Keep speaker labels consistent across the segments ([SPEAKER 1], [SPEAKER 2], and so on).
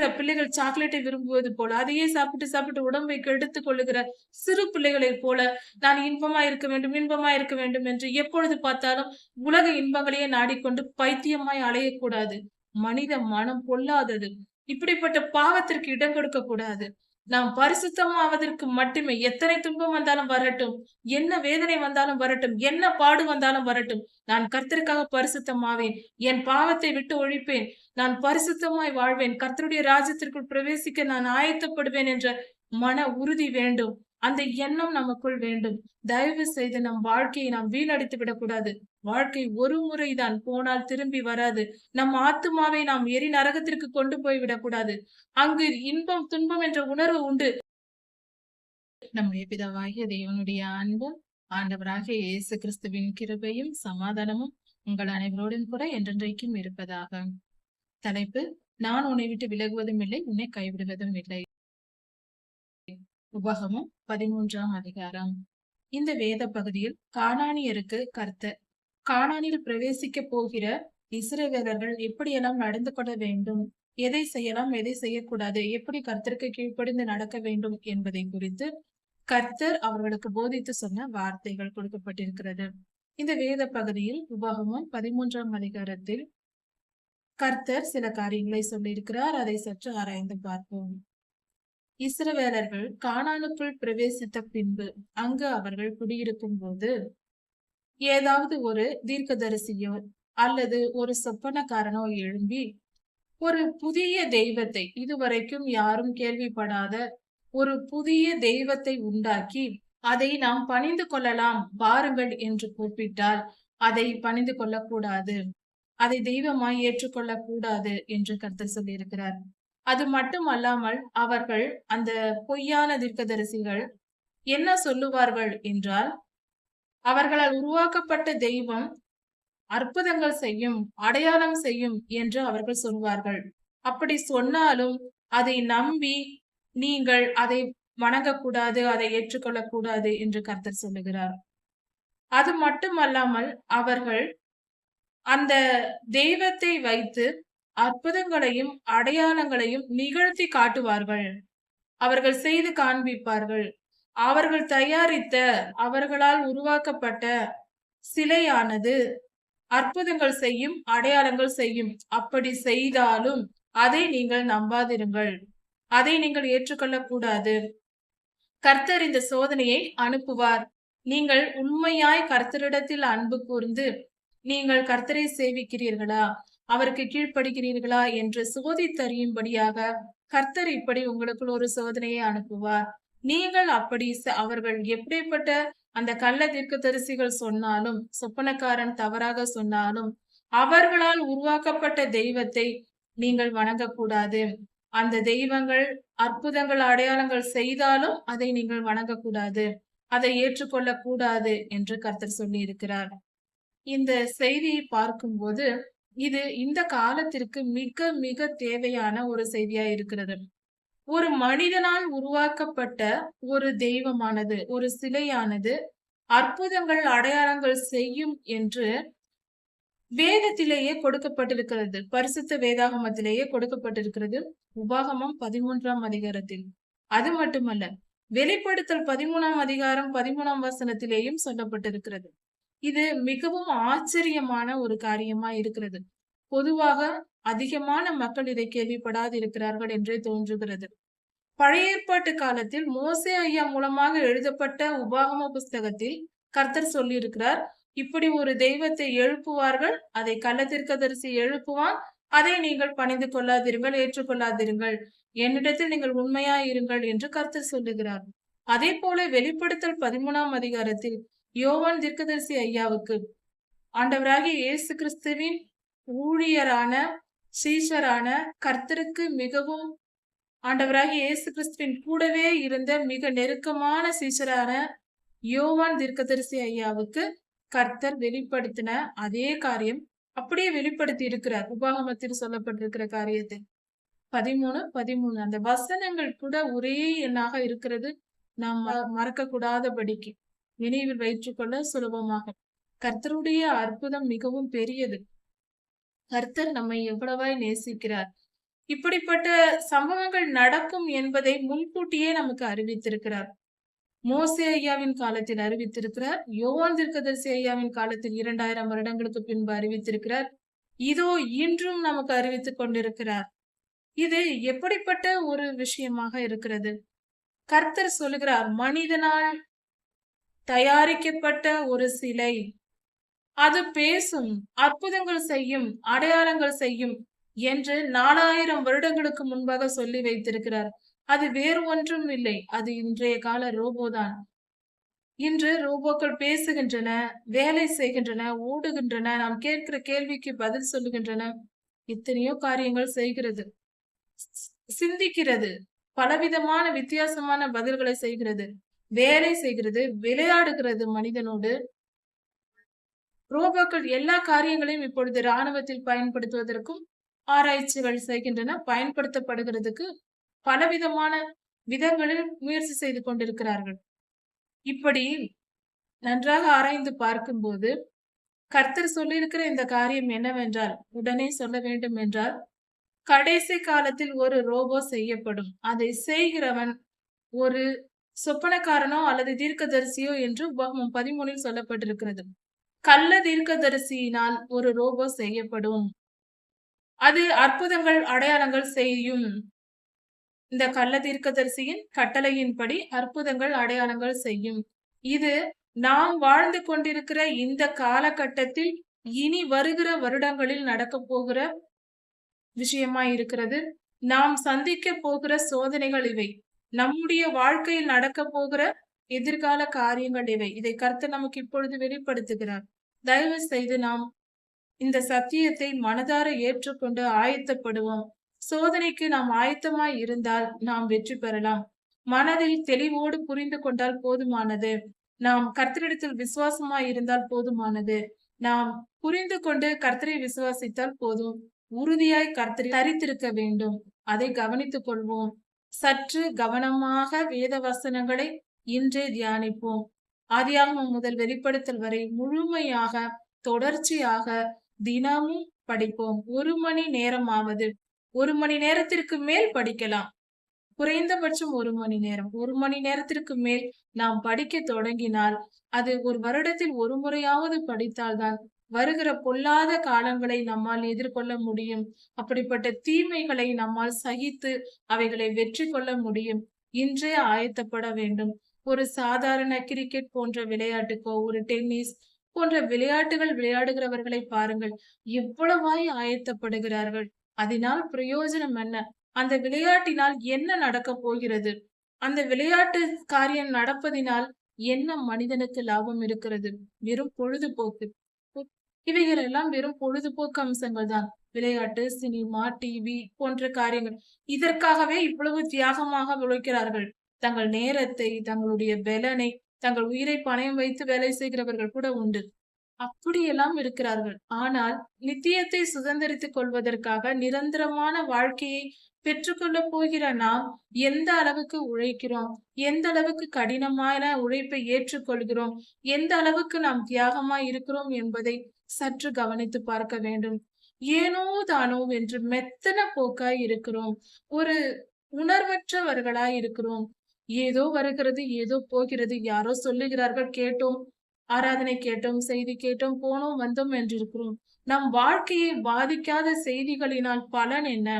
[SPEAKER 1] சில பிள்ளைகள் சாக்லேட்டை விரும்புவது போல அதையே சாப்பிட்டு சாப்பிட்டு உடம்பை கெடுத்துக் கொள்ளுகிற சிறு பிள்ளைகளைப் போல நான் இன்பமா இருக்க வேண்டும் இன்பமா இருக்க வேண்டும் என்று எப்பொழுது பார்த்தாலும் உலக இன்பங்களையே நாடிக்கொண்டு பைத்தியமாய் அலையக்கூடாது. மனித மனம் பொல்லாதது. இப்படிப்பட்ட பாவத்திற்கு இடம் கொடுக்க கூடாது நாம் பரிசுத்தமாவதற்கு மட்டுமே எத்தனை துன்பம் வந்தாலும் வரட்டும் என்ன வேதனை வந்தாலும் வரட்டும் என்ன பாடு வந்தாலும் வரட்டும் நான் கர்த்தருக்காக பரிசுத்தமாவேன் என் பாவத்தை விட்டு ஒழிப்பேன் நான் பரிசுத்தமாய் வாழ்வேன் கர்த்தருடைய ராஜ்யத்திற்குள் பிரவேசிக்க நான் ஆயத்தப்படுவேன் என்ற மன உறுதி வேண்டும். அந்த எண்ணம் நமக்குள் வேண்டும். தயவு செய்து நம் வாழ்க்கையை நாம் வீணடித்து விடக்கூடாது வாழ்க்கை ஒரு முறைதான் போனால் திரும்பி வராது. நம் ஆத்துமாவை நாம் எரி நரகத்திற்கு கொண்டு போய் விடக்கூடாது. அங்கு இன்பம் துன்பம் என்ற உணர்வு உண்டு. நம்முடைய பிதாவாகிய தேவனுடைய அன்பும் ஆண்டவராகிய இயேசு கிறிஸ்துவின் கிருபையும் சமாதானமும் உங்கள் அனைவரோடும் கூட என்றென்றைக்கும் இருப்பதாக. தலைப்பு நான் உன்னை விட்டு விலகுவதும் இல்லை உன்னை கைவிடுவதும் இல்லை. உபகமும் பதிமூன்றாம் அதிகாரம். இந்த வேத பகுதியில் காணானியருக்கு கர்த்தர் கானானில் பிரவேசிக்க போகிற இஸ்ரவேலர்கள் எப்படியெல்லாம் நடந்து கொள்ள வேண்டும்? எதை செய்யலாம்? எதை செய்யக்கூடாது? எப்படி கர்த்தருக்கு கீழ்ப்படிந்து நடக்க வேண்டும் என்பதை குறித்து கர்த்தர் அவர்களுக்கு போதித்து சொன்ன வார்த்தைகள் கொடுக்கப்பட்டிருக்கிறது. இந்த வேத பகுதியில் உபகமும் பதிமூன்றாம் அதிகாரத்தில் கர்த்தர் சில காரியங்களை சொல்லியிருக்கிறார். அதை சற்று ஆராய்ந்து பார்ப்போம். இஸ்ரவேலர்கள் கானானுக்குள் பிரவேசித்த பின்பு அங்கு அவர்கள் குடியிருக்கும் போது ஏதாவது ஒரு தீர்க்கதரிசியோ அல்லது ஒரு சொப்பனக்காரனோ எழும்பி ஒரு புதிய தெய்வத்தை இதுவரைக்கும் யாரும் கேள்விப்படாத ஒரு புதிய தெய்வத்தை உண்டாக்கி அதை நாம் பணிந்து கொள்ளலாம் பாருங்கள் என்று கூப்பிட்டால் அதை பணிந்து கொள்ளக்கூடாது. அதை தெய்வமாய் ஏற்றுக்கொள்ளக் கூடாது என்று கருத்து சொல்லியிருக்கிறார். அது மட்டும் அல்லாமல் அவர்கள் அந்த பொய்யான தீர்க்கதரிசிகள் என்ன சொல்லுவார்கள் என்றால் அவர்களால் உருவாக்கப்பட்ட தெய்வம் அற்புதங்கள் செய்யும் அடையாளம் செய்யும் என்று அவர்கள் சொல்வார்கள். அப்படி சொன்னாலும் அதை நம்பி நீங்கள் அதை வணங்கக்கூடாது அதை ஏற்றுக்கொள்ளக்கூடாது என்று கர்த்தர் சொல்லுகிறார். அது மட்டுமல்லாமல் அவர்கள் அந்த தெய்வத்தை வைத்து அற்புதங்களையும் அடையாளங்களையும் நிகழ்த்தி காட்டுவார்கள். அவர்கள் செய்து காண்பிப்பார்கள். அவர்கள் தயாரித்த அவர்களால் உருவாக்கப்பட்ட சிலையானது அற்புதங்கள் செய்யும் அடையாளங்கள் செய்யும். அப்படி செய்தாலும் அதை நீங்கள் நம்பாதிருங்கள். அதை நீங்கள் ஏற்றுக்கொள்ளக்கூடாது. கர்த்தர் இந்த சோதனையை அனுப்புவார். நீங்கள் உண்மையாய் கர்த்தரிடத்தில் அன்பு கூர்ந்து நீங்கள் கர்த்தரை சேவிக்கிறீர்களா? அவருக்கு கீழ்ப்படுகிறீர்களா? என்று சோதித்தறியும்படியாக கர்த்தர் இப்படி உங்களுக்குள் ஒரு சோதனையை அனுப்புவார். நீங்கள் அப்படி அவர்கள் எப்படிப்பட்ட அந்த கள்ள தீர்க்கதரிசிகள் சொன்னாலும் சொப்பனக்காரன் தவறாக சொன்னாலும் அவர்களால் உருவாக்கப்பட்ட தெய்வத்தை நீங்கள் வணங்கக்கூடாது. அந்த தெய்வங்கள் அற்புதங்கள் அடையாளங்கள் செய்தாலும் அதை நீங்கள் வணங்கக்கூடாது. அதை ஏற்றுக்கொள்ள கூடாது என்று கர்த்தர் சொல்லி இருக்கிறார் இந்த செய்தியை பார்க்கும்போது இது இந்த காலத்திற்கு மிக மிக தேவையான ஒரு செய்தியா இருக்கிறது. ஒரு மனிதனால் உருவாக்கப்பட்ட ஒரு தெய்வமானது ஒரு சிலையானது அற்புதங்கள் அடையாளங்கள் செய்யும் என்று வேதத்திலேயே கொடுக்கப்பட்டிருக்கிறது. பரிசுத்த வேதாகமத்திலேயே கொடுக்கப்பட்டிருக்கிறது. உபாகமம் பதிமூன்றாம் அதிகாரத்தில். அது மட்டுமல்ல வெளிப்படுத்தல் பதிமூணாம் அதிகாரம் பதிமூணாம் வசனத்திலேயும் சொல்லப்பட்டிருக்கிறது. இது மிகவும் ஆச்சரியமான ஒரு காரியமா இருக்கிறது. பொதுவாக அதிகமான மக்கள் இதை கேள்விப்படாது இருக்கிறார்கள் என்றே தோன்றுகிறது. பழைய ஏற்பாட்டு காலத்தில் மோசே ஐயா மூலமாக எழுதப்பட்ட உபாகம புஸ்தகத்தில் கர்த்தர் சொல்லியிருக்கிறார் இப்படி ஒரு தெய்வத்தை எழுப்புவார்கள் அதை கள்ளத்திற்கதரிசி எழுப்புவான் அதை நீங்கள் பணிந்து கொள்ளாதீர்கள் ஏற்றுக்கொள்ளாதீர்கள். என்னிடத்தில் நீங்கள் உண்மையா இருங்கள் என்று கர்த்தர் சொல்லுகிறார். அதே போல வெளிப்படுத்தல் பதிமூணாம் அதிகாரத்தில் யோவான் தீர்க்கதரிசி ஐயாவுக்கு ஆண்டவராகிய இயேசு கிறிஸ்துவின் ஊழியரான சீஷரான கர்த்தருக்கு மிகவும் ஆண்டவராகி இயேசு கிறிஸ்துவின் கூடவே இருந்த மிக நெருக்கமான சீசரான யோவான் தீர்க்கதரிசி ஐயாவுக்கு கர்த்தர் வெளிப்படுத்தின அதே காரியம் அப்படியே வெளிப்படுத்தி இருக்கிறார். உபாகமத்தில் சொல்லப்பட்டிருக்கிற காரியத்தை. பதிமூணு பதிமூணு. அந்த வசனங்கள் கூட ஒரே எண்ணாக இருக்கிறது. நாம் மறக்க கூடாதபடிக்கு நினைவில் வயிற்றுக்கொள்ள சுலபமாக. கர்த்தருடைய அற்புதம் மிகவும் பெரியது. கர்த்தர் நம்மை எவ்வளவாய் நேசிக்கிறார். இப்படிப்பட்ட சம்பவங்கள் நடக்கும் என்பதை முன்கூட்டியே நமக்கு அறிவித்திருக்கிறார். மோசே ஐயாவின் காலத்தில் அறிவித்திருக்கிறார். யோவான் திருக்கதர்சி ஐயாவின் காலத்தில் இரண்டாயிரம் வருடங்களுக்கு பின்பு அறிவித்திருக்கிறார். இதோ இன்றும் நமக்கு அறிவித்துக் கொண்டிருக்கிறார். இது எப்படிப்பட்ட ஒரு விஷயமாக இருக்கிறது? கர்த்தர் சொல்லுகிறார் மனிதனால் தயாரிக்கப்பட்ட ஒரு சிலை. அது பேசும் அற்புதங்கள் செய்யும் அடையாளங்கள் செய்யும் என்று நாலாயிரம் வருடங்களுக்கு முன்பாக சொல்லி வைத்திருக்கிறார். அது வேறு ஒன்றும் இல்லை. அது இன்றைய கால ரோபோதான் இன்று ரோபோக்கள் பேசுகின்றன வேலை செய்கின்றன ஓடுகின்றன நாம் கேட்கிற கேள்விக்கு பதில் சொல்லுகின்றன. எத்தனையோ காரியங்கள் செய்கிறது. சிந்திக்கிறது. பலவிதமான வித்தியாசமான பதில்களை செய்கிறது. வேலை செய்கிறது விளையாடுகிறது மனிதனோடு. ரோபோக்கள் எல்லா காரியங்களையும் இப்பொழுது ராணுவத்தில் பயன்படுத்துவதற்கும் ஆராய்ச்சிகள் செய்கின்றன பயன்படுத்தப்படுகிறதுக்கு பலவிதமான விதங்களில் முயற்சி செய்து கொண்டிருக்கிறார்கள். இப்படி நன்றாக ஆராய்ந்து பார்க்கும்போது கர்த்தர் சொல்லியிருக்கிற இந்த காரியம் என்னவென்றால் உடனே சொல்ல வேண்டும் என்றால் கடைசி காலத்தில் ஒரு ரோபோ செய்யப்படும். அதை செய்கிறவன் ஒரு சொப்பனக்காரனோ அல்லது தீர்க்கதரிசியோ என்று உபகமம் பதிமூணில் சொல்லப்பட்டிருக்கிறது. கள்ள தீர்க்கதரிசியினால் ஒரு ரோபோ செய்யப்படும். அது அற்புதங்கள் அடையாளங்கள் செய்யும். இந்த கள்ள தீர்க்கதரிசியின் கட்டளையின்படி அற்புதங்கள் அடையாளங்கள் செய்யும். இது நாம் வாழ்ந்து கொண்டிருக்கிற இந்த காலகட்டத்தில் இனி வருகிற வருடங்களில் நடக்க போகிற விஷயமா இருக்கிறது. நாம் சந்திக்க போகிற சோதனைகள் இவை. நம்முடைய வாழ்க்கையில் நடக்க போகிற எதிர்கால காரியங்கள் இவை. இதை கருத்து நமக்கு இப்பொழுது வெளிப்படுத்துகிறார். தயவு செய்து நாம் இந்த சத்தியத்தை மனதார ஏற்றுக்கொண்டு ஆயத்தப்படுவோம். சோதனைக்கு நாம் ஆயத்தமாய் இருந்தால் நாம் வெற்றி பெறலாம். மனதில் தெளிவோடு புரிந்து கொண்டால் போதுமானது. நாம் கர்த்தரிடத்தில் விசுவாசமாய் இருந்தால் போதுமானது. நாம் புரிந்து கொண்டு கர்த்தரை விசுவாசித்தால் போதும். உறுதியாய் கர்த்தரை தரித்திருக்க வேண்டும். அதை கவனித்துக் கொள்வோம். சற்று கவனமாக வேத வசனங்களை இன்றே தியானிப்போம். ஆதியாகமம் முதல் வெளிப்படுத்தல் வரை முழுமையாக தொடர்ச்சியாக தினமும் படிப்போம். ஒரு மணி நேரமாவது ஒரு மணி நேரத்திற்கு மேல் படிக்கலாம். குறைந்தபட்சம் ஒரு மணி நேரம். ஒரு மணி நேரத்திற்கு மேல் நாம் படிக்க தொடங்கினால் அது ஒரு வருடத்தில் ஒரு முறையாவது படித்தால்தான் வருகிற பொல்லாத காலங்களை நம்மால் எதிர்கொள்ள முடியும். அப்படிப்பட்ட தீமைகளை நம்மால் சகித்து அவைகளை வெற்றி கொள்ள முடியும். இன்றே ஆயத்தப்பட வேண்டும். ஒரு சாதாரண கிரிக்கெட் போன்ற விளையாட்டுக்கோ ஒரு டென்னிஸ் போன்ற விளையாட்டுகள் விளையாடுகிறவர்களை பாருங்கள். எவ்வளவாய் ஆயத்தப்படுகிறார்கள். அதனால் பிரயோஜனம் என்ன? அந்த விளையாட்டினால் என்ன நடக்க போகிறது? அந்த விளையாட்டு காரியம் நடப்பதினால் என்ன மனிதனுக்கு லாபம் இருக்கிறது? வெறும் பொழுதுபோக்கு. இவைகள் எல்லாம் வெறும் பொழுதுபோக்கு அம்சங்கள் தான். விளையாட்டு சினிமா டிவி போன்ற காரியங்கள். இதற்காகவே இவ்வளவு தியாகமாக உழைக்கிறார்கள். தங்கள் நேரத்தை தங்களுடைய பலனை தங்கள் உயிரை பணயம் வைத்து வேலை செய்கிறவர்கள் கூட உண்டு. அப்படியெல்லாம் இருக்கிறார்கள். ஆனால் நித்தியத்தை சுதந்திரித்துக் கொள்வதற்காக நிரந்தரமான வாழ்க்கையை பெற்றுக்கொள்ள போகிற நாம் எந்த அளவுக்கு உழைக்கிறோம்? எந்த அளவுக்கு கடினமான உழைப்பை ஏற்றுக்கொள்கிறோம்? எந்த அளவுக்கு நாம் தியாகமாய் இருக்கிறோம் என்பதை சற்று கவனித்து பார்க்க வேண்டும். ஏனோ தானோ என்று மெத்தன போக்காய் இருக்கிறோம். ஒரு உணர்வற்றவர்களாய் இருக்கிறோம். ஏதோ வருகிறது ஏதோ போகிறது. யாரோ சொல்லுகிறார்கள் கேட்டோம். ஆராதனை கேட்டோம் செய்தி கேட்டோம் போனோம் வந்தோம் என்றிருக்கிறோம். நம் வாழ்க்கையை பாதிக்காத செய்திகளினால் பலன் என்ன?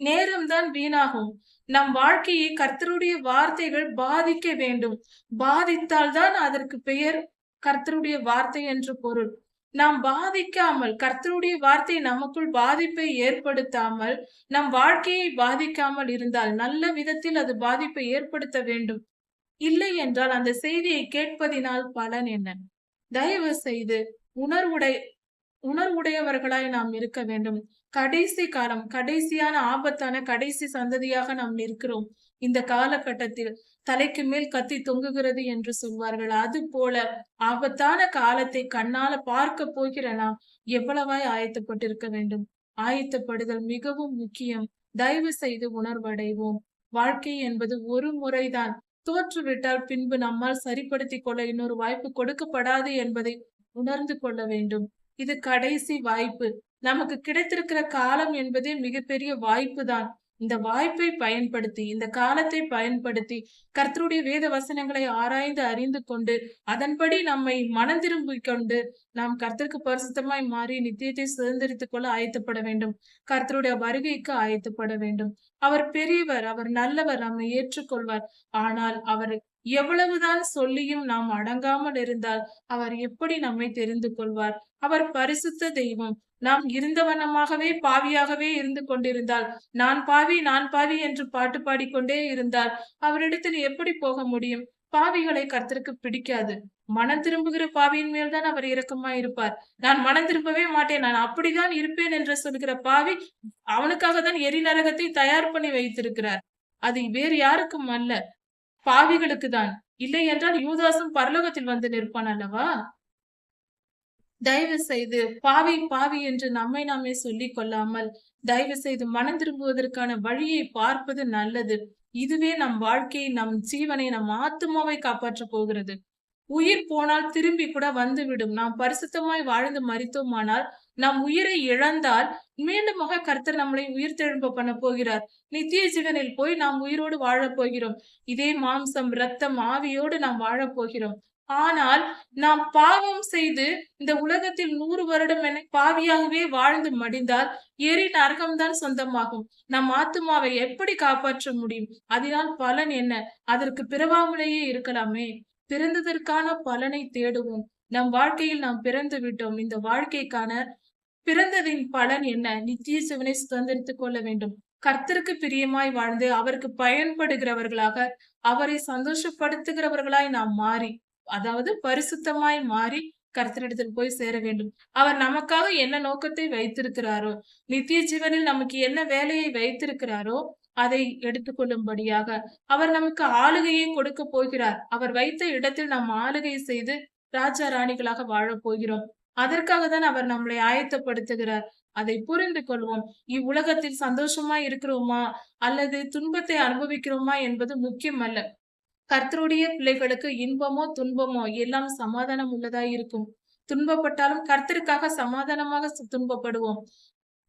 [SPEAKER 1] நேரம்தான் வீணாகும். நம் வாழ்க்கையை கர்த்தருடைய வார்த்தைகள் பாதிக்க வேண்டும். பாதித்தால்தான் அதற்கு பெயர் கர்த்தருடைய வார்த்தை என்று பொருள். நாம் பாதிக்காமல் கர்த்தருடைய வார்த்தை நமக்குள் பாதிப்பை ஏற்படுத்தாமல் நம் வாழ்க்கையை பாதிக்காமல் இருந்தால் நல்ல விதத்தில் அது பாதிப்பை ஏற்படுத்த வேண்டும். இல்லை என்றால் அந்த செய்தியை கேட்பதினால் பலன் என்ன? தயவு செய்து உணர்வுடை உணர்வுடையவர்களாய் நாம் இருக்க வேண்டும். கடைசி காலம் கடைசியான ஆபத்தான கடைசி சந்ததியாக நாம் நிற்கிறோம். இந்த காலகட்டத்தில் தலைக்கு மேல் கத்தி தொங்குகிறது என்று சொல்வார்கள். அது போல ஆபத்தான காலத்தை கண்ணால பார்க்க போகிற நாம் எவ்வளவாய் ஆயத்தப்பட்டிருக்க வேண்டும்? ஆயத்தப்படுதல் மிகவும் முக்கியம். தயவு செய்து உணர்வடைவோம். வாழ்க்கை என்பது ஒரு முறைதான். தோற்றுவிட்டால் பின்பு நம்மால் சரிப்படுத்திக் கொள்ள இன்னொரு வாய்ப்பு கொடுக்கப்படாது என்பதை உணர்ந்து கொள்ள வேண்டும். இது கடைசி வாய்ப்பு. நமக்கு கிடைத்திருக்கிற காலம் என்பதே மிகப்பெரிய வாய்ப்பு தான் இந்த வாய்ப்பை பயன்படுத்தி இந்த காலத்தை பயன்படுத்தி கர்த்தருடைய வேத வசனங்களை ஆராய்ந்து அறிந்து கொண்டு அதன்படி நம்மை மனம் திரும்பி கொண்டு நாம் கர்த்தருக்கு பரிசுத்தமாய் மாறி நித்தியத்தை சுதந்திரித்துக் கொள்ள ஆயத்தப்பட வேண்டும். கர்த்தருடைய வருகைக்கு ஆயத்தப்பட வேண்டும். அவர் பெரியவர் அவர் நல்லவர் நம்மை ஏற்றுக்கொள்வார். ஆனால் அவர் எவ்வளவுதான் சொல்லியும் நாம் அடங்காமல் இருந்தால் அவர் எப்படி நம்மை தெரிந்து கொள்வார்? அவர் பரிசுத்த தெய்வம். நாம் இருந்தவனமாகவே பாவியாகவே இருந்து கொண்டிருந்தால் நான் பாவி நான் பாவி என்று பாட்டு பாடிக்கொண்டே இருந்தால் அவரிடத்தில் எப்படி போக முடியும்? பாவிகளை கர்த்தருக்கு பிடிக்காது. மனம் திரும்புகிற பாவியின் மேல்தான் அவர் இரக்கமா இருப்பார். நான் மனம் திரும்பவே மாட்டேன். நான் அப்படிதான் இருப்பேன் என்று சொல்கிற பாவி அவனுக்காக தான் எரிநரகத்தை தயார் பண்ணி வைத்திருக்கிறார். அது வேறு யாருக்கும் அல்ல. பாவிகளுக்கு தான் இல்லை என்றால் யூதாசும் பரலோகத்தில் வந்து நிற்பான் அல்லவா? தயவு செய்து பாவி பாவி என்று நம்மை நாமே சொல்லிக் கொள்ளாமல் தயவு செய்து மனம் திரும்புவதற்கான வழியை பார்ப்பது நல்லது. இதுவே நம் வாழ்க்கையை நம் ஜீவனை நம் ஆத்மாவை காப்பாற்ற போகிறது. உயிர் போனால் திரும்பி கூட வந்துவிடும். நாம் பரிசுத்தமாய் வாழ்ந்து மறித்தோமானால் நம் உயிரை இழந்தால் மீண்டுமாக கர்த்தர் நம்மளை உயிர் தெழும்ப பண்ண போகிறார். நித்திய ஜீவனில் போய் நாம் உயிரோடு வாழப் போகிறோம். இதே மாம்சம் ரத்தம் ஆவியோடு நாம் வாழப் போகிறோம். ஆனால் நாம் பாவம் செய்து இந்த உலகத்தில் நூறு வருடம் என பாவியாகவே வாழ்ந்து மடிந்தால் எரி நரகம்தான் சொந்தமாகும். நம் ஆத்துமாவை எப்படி காப்பாற்ற முடியும்? அதனால் பலன் என்ன? அதற்கு பிறவாமலேயே இருக்கலாமே. பிறந்ததற்கான பலனை தேடுவோம். நம் வாழ்க்கையில் நாம் பிறந்து விட்டோம். இந்த வாழ்க்கைக்கான பிறந்ததின் பலன் என்ன? நித்திய சிவனை சுதந்திரித்துக் கொள்ள வேண்டும். கர்த்தருக்கு பிரியமாய் வாழ்ந்து அவருக்கு பயன்படுகிறவர்களாக அவரை சந்தோஷப்படுத்துகிறவர்களாய் நாம் மாறி அதாவது பரிசுத்தமாய் மாறி கர்த்தரிடத்தில் போய் சேர வேண்டும். அவர் நமக்காக என்ன நோக்கத்தை வைத்திருக்கிறாரோ நித்திய ஜீவனில் நமக்கு என்ன வேலையை வைத்திருக்கிறாரோ அதை எடுத்துக்கொள்ளும்படியாக அவர் நமக்கு ஆளுகையை கொடுக்க போகிறார். அவர் வைத்த இடத்தில் நாம் ஆளுகை செய்து ராஜா ராணிகளாக வாழப் போகிறோம். அதற்காக தான் அவர் நம்மளை ஆயத்தப்படுத்துகிறார் அதை புரிந்து கொள்வோம். இவ்வுலகத்தில் சந்தோஷமா இருக்கிறோமா? அல்லது துன்பத்தை அனுபவிக்கிறோமா என்பது முக்கியம் அல்ல கர்த்தருடைய பிள்ளைகளுக்கு இன்பமோ துன்பமோ எல்லாம் சமாதானம் உள்ளதா இருக்கும். துன்பப்பட்டாலும் கர்த்தருக்காக சமாதானமாக துன்பப்படுவோம்.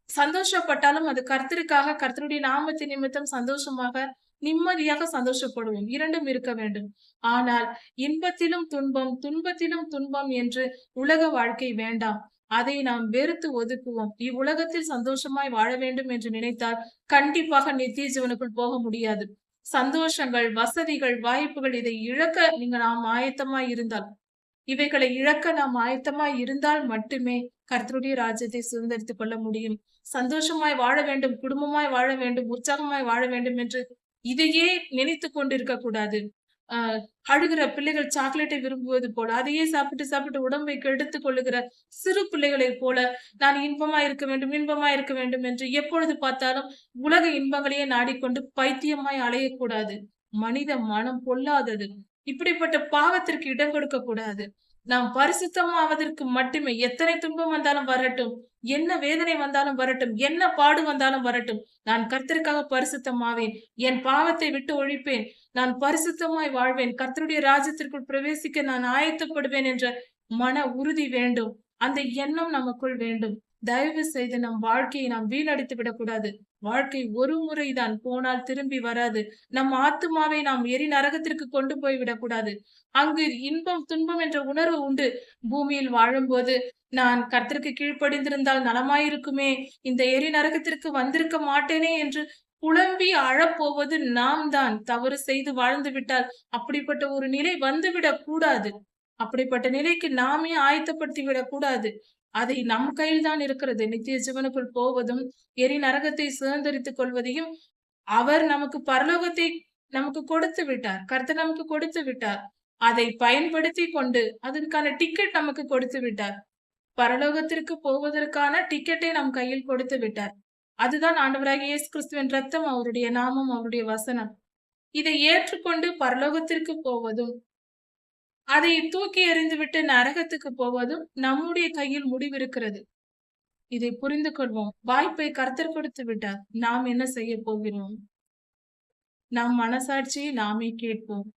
[SPEAKER 1] சந்தோஷப்பட்டாலும் அது கர்த்தருக்காக கர்த்தருடைய நாமத்தின் நிமித்தம் சந்தோஷமாக நிம்மதியாக சந்தோஷப்படுவோம் இரண்டும் இருக்க வேண்டும். ஆனால் இன்பத்திலும் துன்பம் துன்பத்திலும் துன்பம் என்று உலக வாழ்க்கை வேண்டாம். அதை நாம் வெறுத்து ஒதுக்குவோம். இவ்வுலகத்தில் சந்தோஷமாய் வாழ வேண்டும் என்று நினைத்தால் கண்டிப்பாக நித்திய ஜீவனுக்குள் போக முடியாது. சந்தோஷங்கள் வசதிகள் வாய்ப்புகள் இதை இழக்க நீங்க நாம் ஆயத்தமாய் இருந்தால் இவைகளை இழக்க நாம் ஆயத்தமாய் இருந்தால் மட்டுமே கர்த்தருடைய ராஜ்யத்தை சுதந்திரித்துக் கொள்ள முடியும். சந்தோஷமாய் வாழ வேண்டும் குடும்பமாய் வாழ வேண்டும் உற்சாகமாய் வாழ வேண்டும் என்று இதையே நினைத்து கொண்டிருக்க கூடாது. ஆஹ் அழுகிற பிள்ளைகள் சாக்லேட்டை விரும்புவது போல அதையே சாப்பிட்டு சாப்பிட்டு உடம்பை கெடுத்துக் கொள்ளுகிற சிறு பிள்ளைகளைப் போல நான் இன்பமா இருக்க வேண்டும் இன்பமா இருக்க வேண்டும் என்று எப்பொழுது பார்த்தாலும் உலக இன்பங்களையே நாடிக்கொண்டு பைத்தியமாய் அலையக்கூடாது. மனித மனம் பொல்லாதது. இப்படிப்பட்ட பாவத்திற்கு இடம் கொடுக்க கூடாது. நாம் பரிசுத்தமாவதற்கு மட்டுமே எத்தனை துன்பம் வந்தாலும் வரட்டும். என்ன வேதனை வந்தாலும் வரட்டும் என்ன பாடு வந்தாலும் வரட்டும் நான் கர்த்தருக்காக பரிசுத்தமாவேன் என் பாவத்தை விட்டு ஒழிப்பேன் நான் பரிசுத்தமாய் வாழ்வேன் கர்த்தருடைய ராஜ்யத்திற்குள் பிரவேசிக்க நான் ஆயத்தப்படுவேன் என்ற மன உறுதி வேண்டும். அந்த எண்ணம் நமக்குள் வேண்டும். தயவு செய்து நம் வாழ்க்கையை நாம் வீணடித்து விடக்கூடாது வாழ்க்கை ஒரு முறைதான் போனால் திரும்பி வராது. நம் ஆத்துமாவை நாம் எரி நரகத்திற்கு கொண்டு போய் விடக்கூடாது அங்கு இன்பம் துன்பம் என்ற உணர்வு உண்டு. பூமியில் வாழும்போது நான் கர்த்தருக்கு கீழ்ப்படிந்திருந்தால் நலமாயிருக்குமே. இந்த எரி நரகத்திற்கு வந்திருக்க மாட்டேனே என்று புலம்பி அழப்போவது நாம் தான் தவறு செய்து வாழ்ந்து விட்டால் அப்படிப்பட்ட ஒரு நிலை வந்துவிடக் கூடாது அப்படிப்பட்ட நிலைக்கு நாமே ஆயத்தப்படுத்தி விடக்கூடாது அதை நம் கையில் தான் இருக்கிறது. நித்திய ஜீவனுக்குள் போவதும் எரி நரகத்தை சுதந்திரித்துக் கொள்வதையும் அவர் நமக்கு பரலோகத்தை நமக்கு கொடுத்து விட்டார். கர்த்தர் நமக்கு கொடுத்து விட்டார். அதை பயன்படுத்தி கொண்டு அதற்கான டிக்கெட் நமக்கு கொடுத்து விட்டார். பரலோகத்திற்கு போவதற்கான டிக்கெட்டை நம் கையில் கொடுத்து விட்டார். அதுதான் ஆண்டவராக இயேசு கிறிஸ்துவின் ரத்தம் அவருடைய நாமம் அவருடைய வசனம். இதை ஏற்றுக்கொண்டு பரலோகத்திற்கு போவதும் அதை தூக்கி எறிந்துவிட்டு நரகத்துக்கு போவதும் நம்முடைய கையில் முடிவிருக்கிறது. இதை புரிந்து கொள்வோம். வாய்ப்பை கர்த்தர் கொடுத்து விட்டார். நாம் என்ன செய்ய போகிறோம்? நம் மனசாட்சியை நாமே கேட்போம்.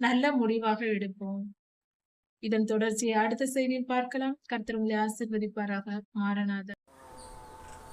[SPEAKER 1] நல்ல முடிவாக எடுப்போம். இதன் தொடர்ச்சியை அடுத்த செய்தியில் பார்க்கலாம். கர்த்தர் உங்களை ஆசிர்வதிப்பாராக. மாறனாத.